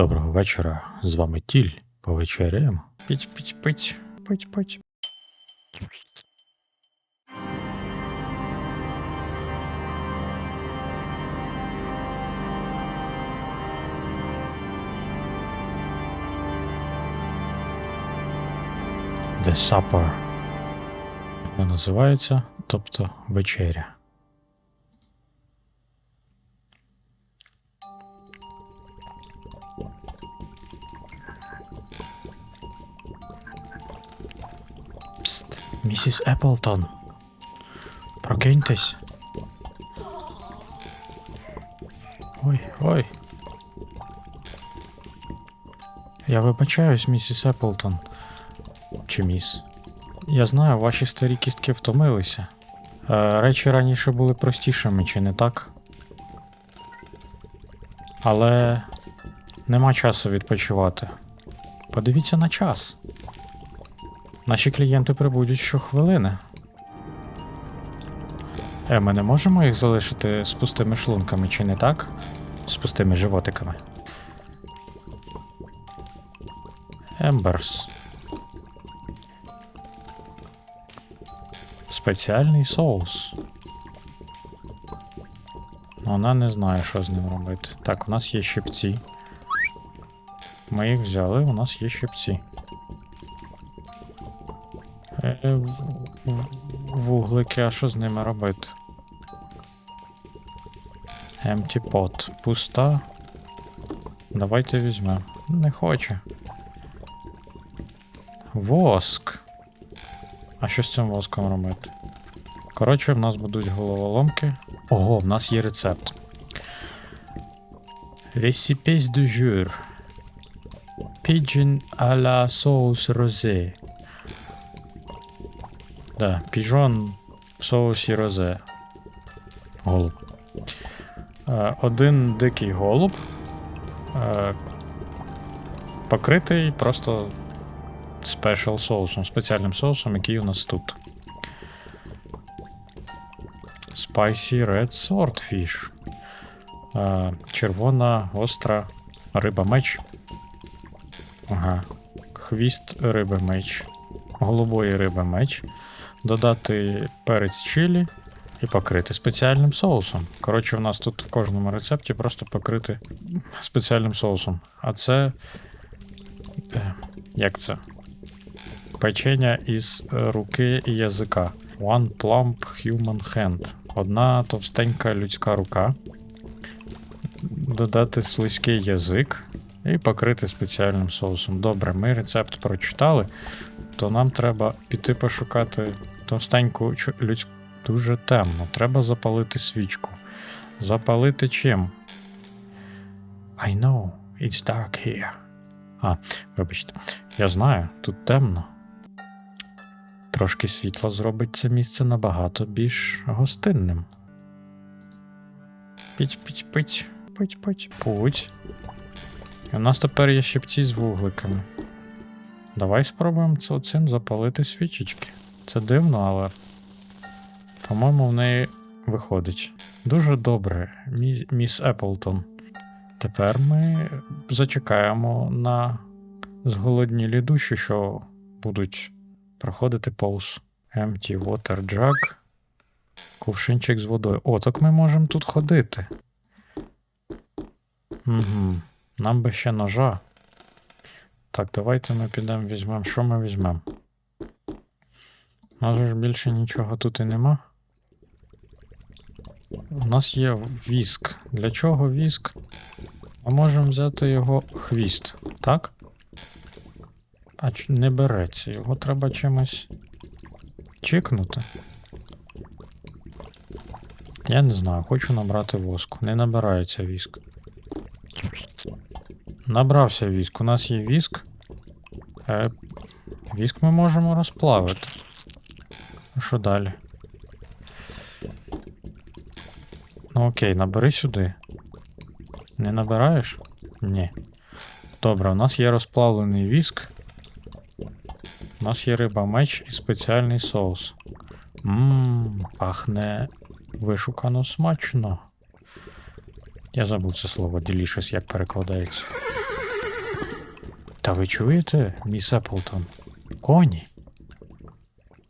Доброго вечора. З вами Тіль. Повечеряємо. Піть, піть, пить, пить, пить. The Supper. Як воно називається? Тобто вечеря. Місіс Еплтон. Прокиньтесь. Ой, ой. Я вибачаюсь, місіс Еплтон. Чи міс? Я знаю, ваші старі кістки втомилися. Е, речі раніше були простішими, чи не так? Але нема часу відпочивати. Подивіться на час. Наші клієнти прибудуть щохвилини. Е, ми не можемо їх залишити з пустими шлунками, чи не так? З пустими животиками. Емберс. Спеціальний соус. Вона не знає, що з ним робити. Так, у нас є щипці. Ми їх взяли, у нас є щипці. Вуглики, а що з ними робити? Empty pot. Пуста. Давайте візьмемо. Не хоче. Воск. А що з цим воском робити? Коротше, в нас будуть головоломки. Ого, в нас є рецепт. Recipes du jour. Pigeon à la sauce rosé. Да, піжон в соусі розе. Голуб. Е, один дикий голуб. Е, покритий просто спешл соусом, спеціальним соусом, який у нас тут. Spicy Red Swordfish. Червона гостра риба меч. Ага. Хвіст риби меч. Голубої риби меч. Додати перець чилі і покрити спеціальним соусом. Коротше, у нас тут в кожному рецепті просто покрити спеціальним соусом. А це. е, Як це? Печення із руки і язика. One plump human hand. Одна товстенька людська рука. Додати слизький язик і покрити спеціальним соусом. Добре, ми рецепт прочитали, то нам треба піти пошукати товстеньку людську. Дуже темно. Треба запалити свічку. Запалити чим? I know, it's dark here. А, вибачте, я знаю, тут темно. Трошки світла зробить це місце набагато більш гостинним. Піть, піть, пить, пить, пить, путь. У нас тепер є щипці з вугликами. Давай спробуємо цим запалити свічечки. Це дивно, але. По-моєму, в неї виходить. Дуже добре, мі- міс Еплтон. Тепер ми зачекаємо на зголоднілі душі, що будуть проходити повз Empty Water Jug. Кувшинчик з водою. О, так ми можемо тут ходити. Угу. Нам би ще ножа. Так, давайте ми підемо візьмемо. Що ми візьмемо? У нас ж більше нічого тут і нема. У нас є віск. Для чого віск? Ми можемо взяти його хвіст, так? А не береться. Його треба чимось чикнути. Я не знаю, хочу набрати воску. Не набирається віск. Набрався віск. У нас є віск. Е, віск ми можемо розплавити. А Що далі? Ну окей, набери сюди. Не набираєш? Ні. Добре, у нас є розплавлений віск. У нас є риба меч і спеціальний соус. Ммм, пахне вишукано смачно. Я забув це слово delicious, як перекладається. Та ви чуєте, міс Еплтон? Коні.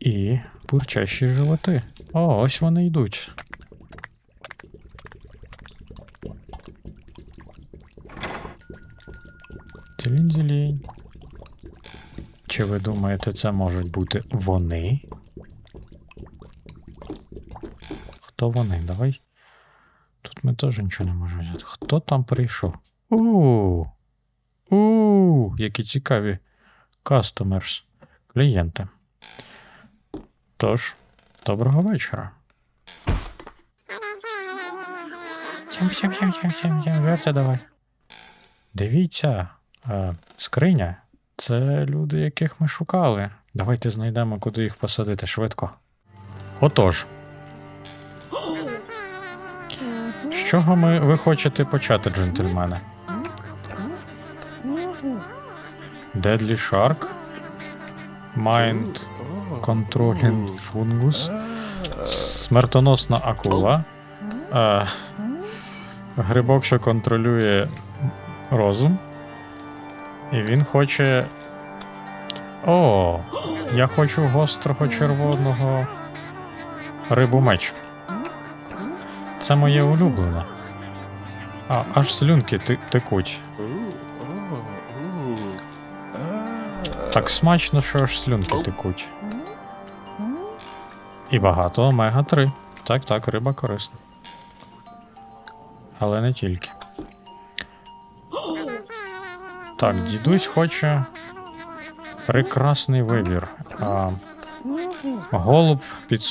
І бурчащі животи. О, ось вони йдуть. Тілінь-зілінь. Чи ви думаєте, це можуть бути вони? Хто вони? Давай. Тут ми теж нічого не можемо взяти. Хто там прийшов? У. У, які цікаві customers, клієнти. Тож, доброго вечора. Верте давай. Дивіться, е, скриня. Це люди, яких ми шукали. Давайте знайдемо, куди їх посадити швидко. Отож. З чого ми, ви хочете почати, джентльмени? Deadly Shark. Mind Controlling Fungus. Смертоносна акула. Е, грибок, що контролює розум. І він хоче. О, я хочу гострого червоного рибу меч. Це моє улюблене. А, аж слюнки текуть. Так смачно, що аж слюнки текуть. І багато омега 3. Так, так, риба корисна. Але не тільки. Так, дідусь хоче прекрасний вибір. А, голуб під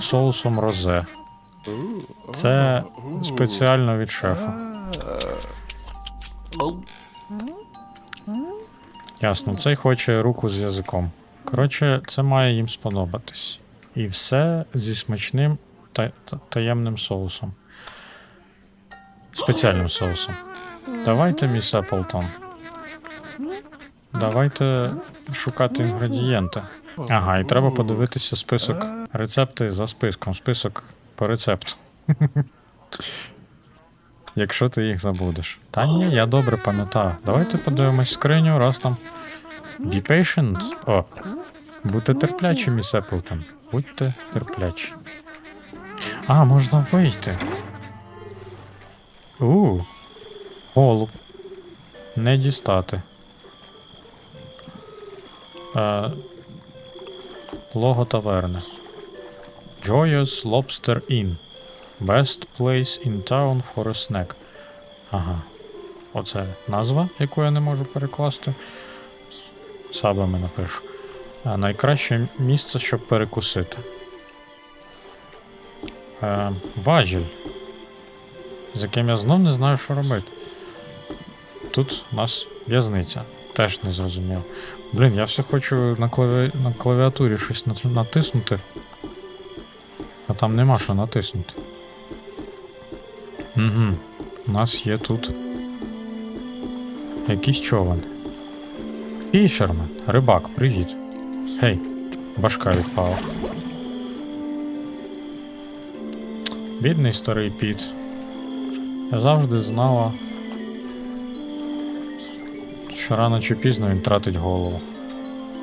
соусом розе. Це спеціально від шефа. Ясно, цей хоче руку з язиком. Коротше, це має їм сподобатись. І все зі смачним та- та- таємним соусом. Спеціальним соусом. Давайте, міс Еплтон. Давайте шукати інгредієнти. Ага, і треба подивитися список рецепти за списком. Список по рецепту. Якщо ти їх забудеш. Та ні, я добре пам'ятаю. Давайте подивимось скриню, раз там. Be patient. О. Будьте терплячі, міс Еплтон. Будьте терплячі. А, можна вийти. У. Голуб. Не дістати. Е, лого таверни. Joyous Lobster Inn. Best place in town for a snack. Ага. Оце назва, яку я не можу перекласти. Сабами напишу. А найкраще місце, щоб перекусити. Е, важіль. З яким я знов не знаю, що робити. Тут у нас в'язниця. Теж не зрозумів. Блін, я все хочу на, клаві... на клавіатурі щось натиснути. А там нема що натиснути. Угу. У нас є тут. Якийсь човен. Фішермен, рибак, привіт. Гей, башка відпала. Бідний старий піт. Я завжди знала, що рано чи пізно він тратить голову.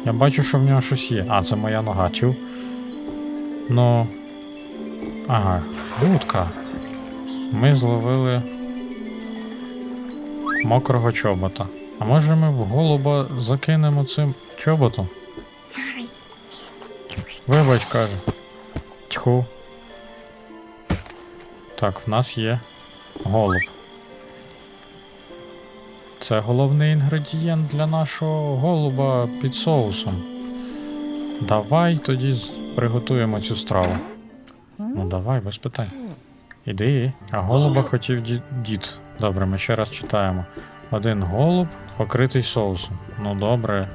Я бачу, що в нього щось є. А, це моя нога, тю. Ну. Ага, вудка. Ми зловили мокрого чобота. А може ми в голуба закинемо цим чоботом? Вибач, каже. Тьху. Так, в нас є голуб. Це головний інгредієнт для нашого голуба під соусом. Давай тоді приготуємо цю страву. Ну давай, без питань. Іди. А голуба хотів ді- дід. Добре, ми ще раз читаємо. Один голуб покритий соусом. Ну добре.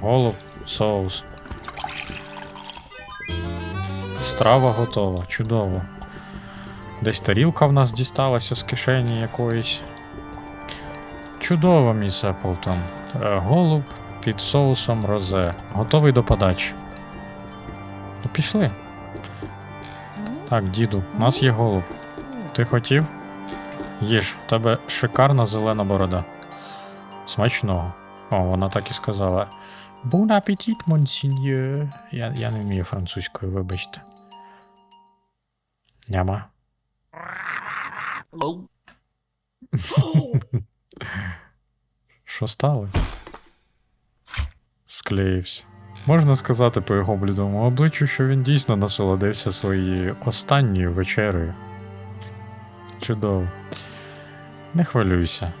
Голуб, соус. Страва готова, чудово. Десь тарілка в нас дісталася з кишені якоїсь. Чудово, міс Еплтон. Е, Голуб під соусом розе. Готовий до подачі. Ну, пішли. Так, діду, у нас є голуб. Ти хотів? Їж, в тебе шикарна зелена борода. Смачного. О, вона так і сказала. Bon appetit, monseigneur. Я, я не вмію французькою, вибачте. Няма. Що стало? Склеївся. Можна сказати по його блідому обличчю, що він дійсно насолодився своєю останньою вечерею. Чудово. Не хвилюйся.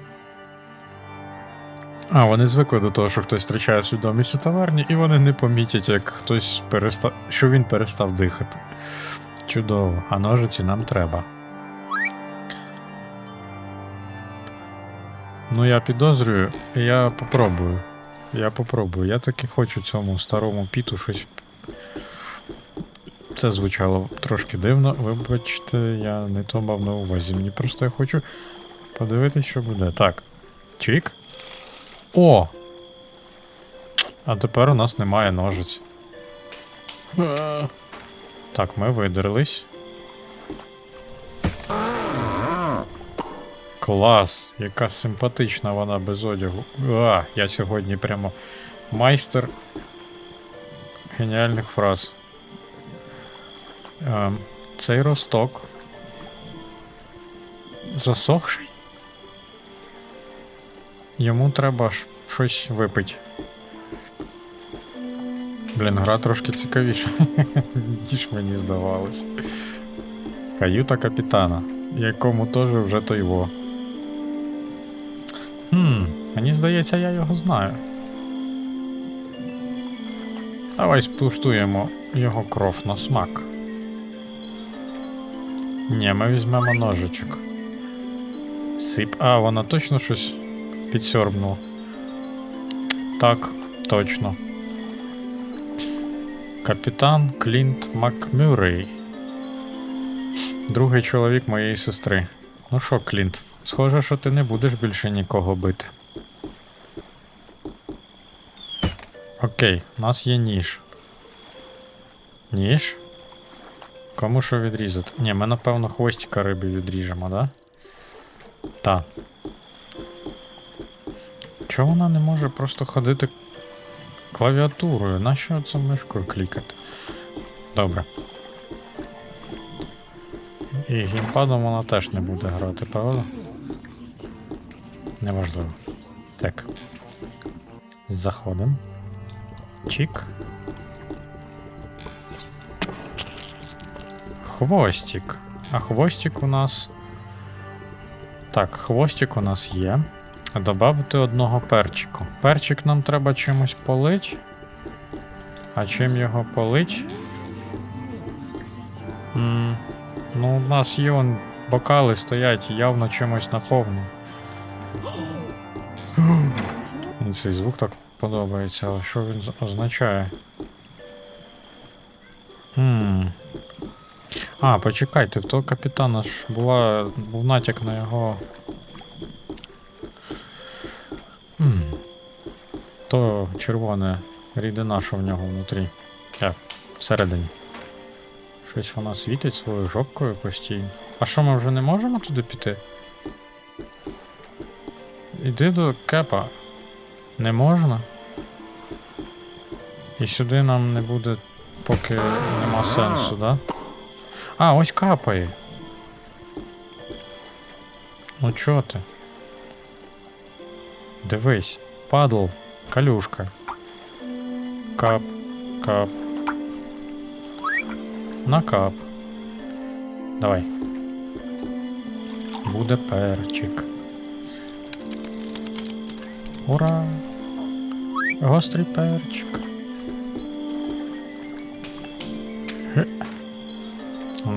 А, вони звикли до того, що хтось втрачає свідомість у таверні, і вони не помітять, як хтось перестав. що він перестав дихати. Чудово, а ножиці нам треба. Ну, я підозрюю, я попробую. Я попробую. Я таки хочу цьому старому піту щось. Це звучало трошки дивно. Вибачте, я не то мав на увазі. Мені просто я хочу подивитись, що буде. Так. Чик. О! А тепер у нас немає ножиць. Так, ми видерлись. Клас! Яка симпатична вона без одягу. А, я сьогодні прямо майстер геніальних фраз. Ем, цей росток. Засохший. Йому треба щось випити. Блін, гра трошки цікавіша, ніж мені здавалось. Каюта капітана, якому теж вже той во. Хм, мені здається, я його знаю. Давай спуштуємо його кров на смак. Ні, ми візьмемо ножичок. Сип. А, вона точно щось підсьорбнула. Так, точно. Капітан Клінт Макмюррей. Другий чоловік моєї сестри. Ну що, Клінт, схоже, що ти не будеш більше нікого бити. Окей, у нас є ніж. Ніж? Кому що відрізати? Ні, ми напевно хвостика риби відріжемо, да? Та. Чого вона не може просто ходити клавіатурою? Нащо це мишкою клікати? Добре. І геймпадом вона теж не буде грати, правда? Неважливо. Так. Заходимо. Чік. Хвостик. А хвостик у нас. Так, хвостик у нас є. Добавити одного перчику. Перчик нам треба чимось полить. А чим його полить? М, ну, у нас є вон бокали стоять, явно чимось наповнені. Мені цей звук так подобається, але що він означає? Хм. А, почекайте, в того капітана ж була, був натяк на його. Хм. То червоне рідина, що в нього внутрі. А, всередині. Щось вона світить своєю жопкою постійно. А що ми вже не можемо туди піти? Іди до кепа. Не можна? І сюди нам не буде, поки нема сенсу, да? А, ось капає. Ну чо ти? Дивись, падл, калюшка. Кап, кап. На кап. Давай. Буде перчик. Ура! Гострий перчик.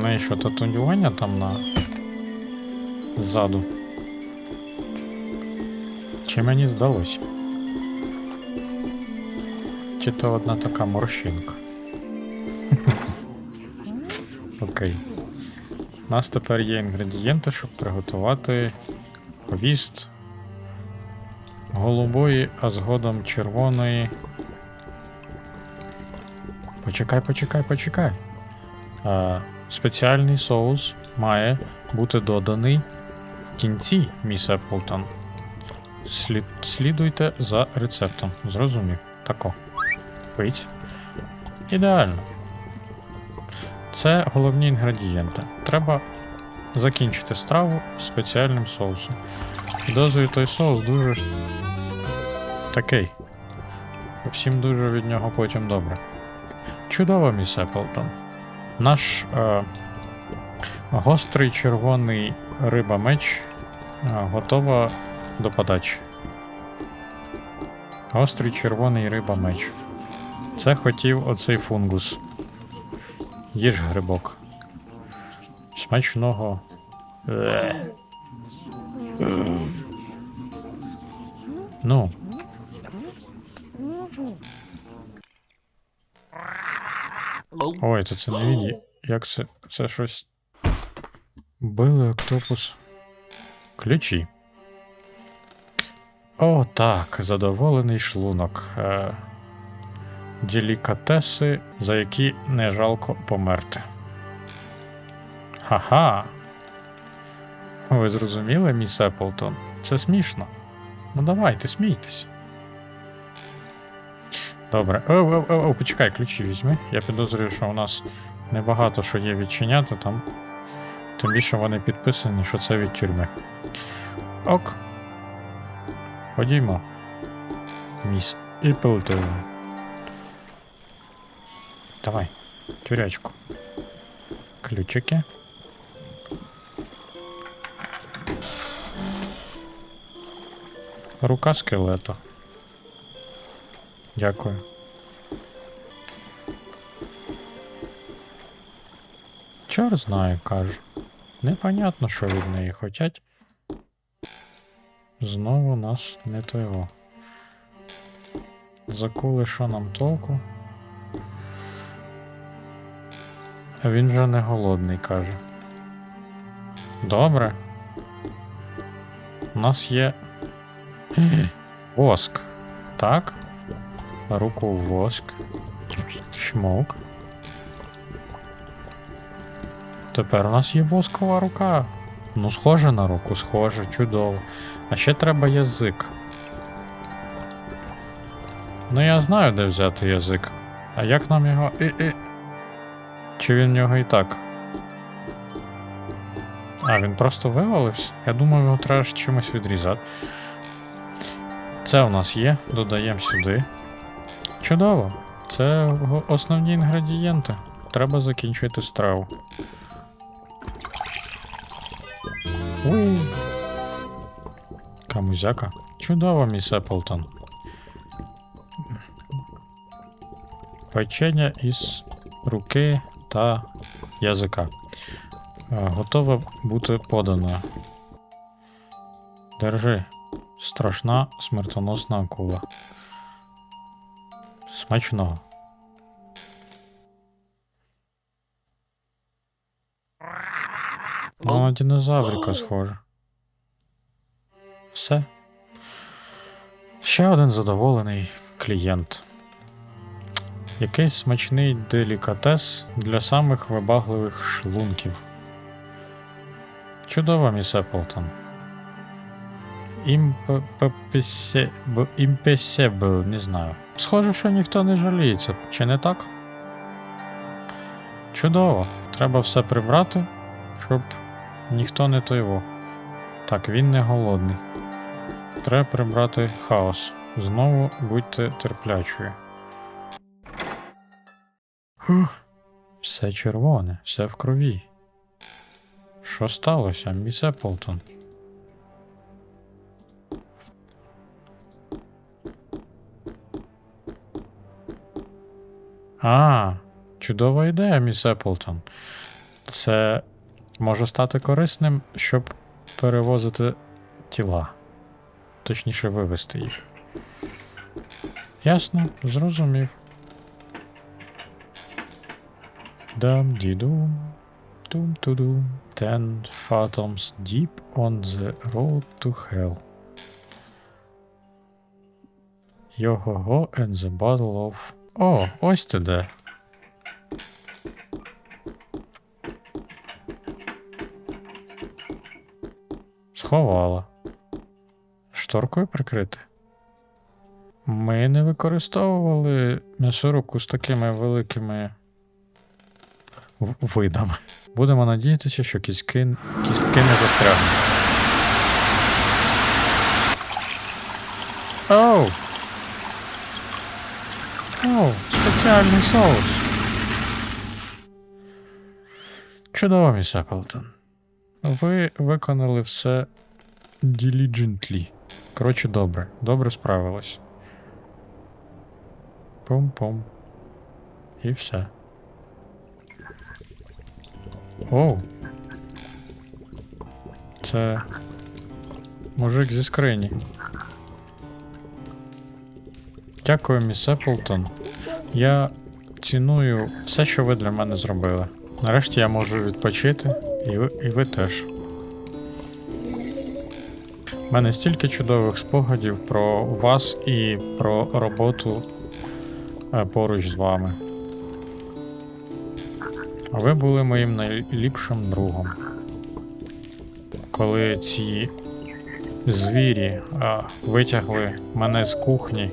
Неї що татуювання там на ззаду. Чи мені здалось? Чи то одна така морщинка? Окей. У нас тепер є інгредієнти, щоб приготувати повіст голубої, а згодом червоної. Почекай, почекай, почекай. Спеціальний соус має бути доданий в кінці, міс Еплтон. Слід... Слідуйте за рецептом. Зрозумів. Тако. Пить. Ідеально. Це головні інгредієнти. Треба закінчити страву спеціальним соусом. Підозрюю, той соус дуже такий. Всім дуже від нього потім добре. Чудово, міс Еплтон. Наш е, гострий червоний риба меч е, готова до подачі. Гострий червоний риба меч. Це хотів оцей фунгус. Їж грибок. Смачного. Е. Ну. Ой, то це не він. Як це. Це щось. Били октопус. Ключі. О, так, задоволений шлунок. Е, делікатеси, за які не жалко померти. Ха-ха. Ви зрозуміли, міс Еплтон? Це смішно. Ну давайте, смійтесь. Добре. О, о, о, о, почекай, ключі візьми. Я підозрюю, що у нас небагато що є відчиняти там. Тим більше вони підписані, що це від тюрми. Ок. Ходімо. Міс Іплтон. Давай, тюрячку. Ключики. Рука скелета. Дякую. Чор знаю, кажу. Непонятно, що від неї хотять. Знову нас не того. Закули, що нам толку? А він вже не голодний, каже. Добре. У нас є воск. Так? Руку в воск. Шмок. Тепер у нас є воскова рука. Ну, схоже на руку, схоже, чудово. А ще треба язик. Ну я знаю, де взяти язик. А як нам його. І-і. Чи він в нього і так? А, він просто вивалився? Я думав, його треба чимось відрізати. Це у нас є, додаємо сюди. Чудово. Це основні інгредієнти. Треба закінчити страву. Уй. Камузяка. Чудово, міс Еплтон. Печення із руки та язика. Е, Готова бути подана. Держи. Страшна смертоносна акула. Смачного. Ну, на динозаврика схоже. Все. Ще один задоволений клієнт. Якийсь смачний делікатес для самих вибагливих шлунків. Чудово, міс Еплтон. Імпесебл, не знаю. Схоже, що ніхто не жаліється, чи не так? Чудово. Треба все прибрати, щоб ніхто не тойво. Так, він не голодний. Треба прибрати хаос. Знову будьте терплячою. Фух. Все червоне, все в крові. Що сталося, міс Еплтон? А, чудова ідея, міс Еплтон. Це може стати корисним, щоб перевозити тіла. Точніше, вивезти їх. Ясно, зрозумів. Дам дідум. Дум тудум. Ten fathoms deep on the road to hell. Його-го and the battle of. О, ось ти де. Сховала. шторкою прикрити? Ми не використовували м'ясорубку з такими великими видами. Будемо надіятися, що кістки, кістки не застрягнуть. Оу! Оу, спеціальний соус. Чудово, міс Еплтон. Ви виконали все diligently. Коротше, добре. Добре справились. Пум-пум. І все. Оу. Це. Мужик зі скрині. Дякую, міс Еплтон. Я ціную все, що ви для мене зробили. Нарешті я можу відпочити, і ви, і ви теж. У мене стільки чудових спогадів про вас і про роботу е, поруч з вами. Ви були моїм найліпшим другом. Коли ці звірі а, витягли мене з кухні.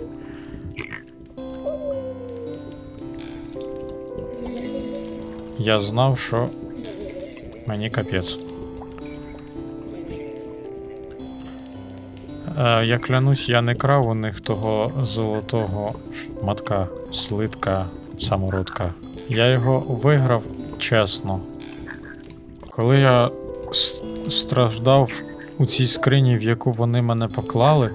Я знав, що мені капець. Е, я клянусь, я не крав у них того золотого шматка, слитка, самородка. Я його виграв чесно. Коли я страждав у цій скрині, в яку вони мене поклали,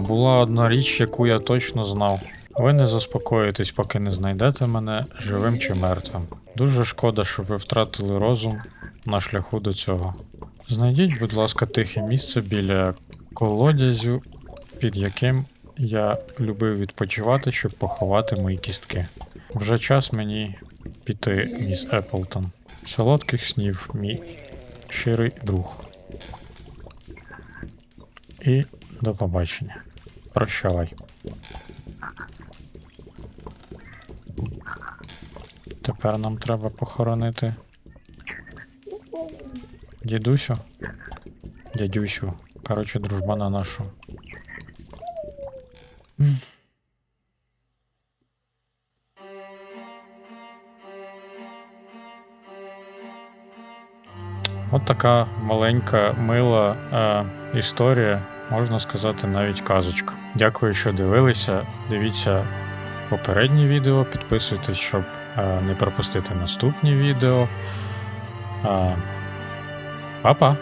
була одна річ, яку я точно знав. Ви не заспокоїтесь, поки не знайдете мене живим чи мертвим. Дуже шкода, що ви втратили розум на шляху до цього. Знайдіть, будь ласка, тихе місце біля колодязю, під яким я любив відпочивати, щоб поховати мої кістки. Вже час мені піти, міс Еплтон. Солодких снів, мій щирий друг. І до побачення. Прощавай. Тепер нам треба похоронити дідусю. Дядюсю. Коротше, дружбана нашу. От така маленька, мила е, історія, можна сказати, навіть казочка. Дякую, що дивилися. Дивіться попередні відео, підписуйтесь, щоб е, не пропустити наступні відео. Е, па-па!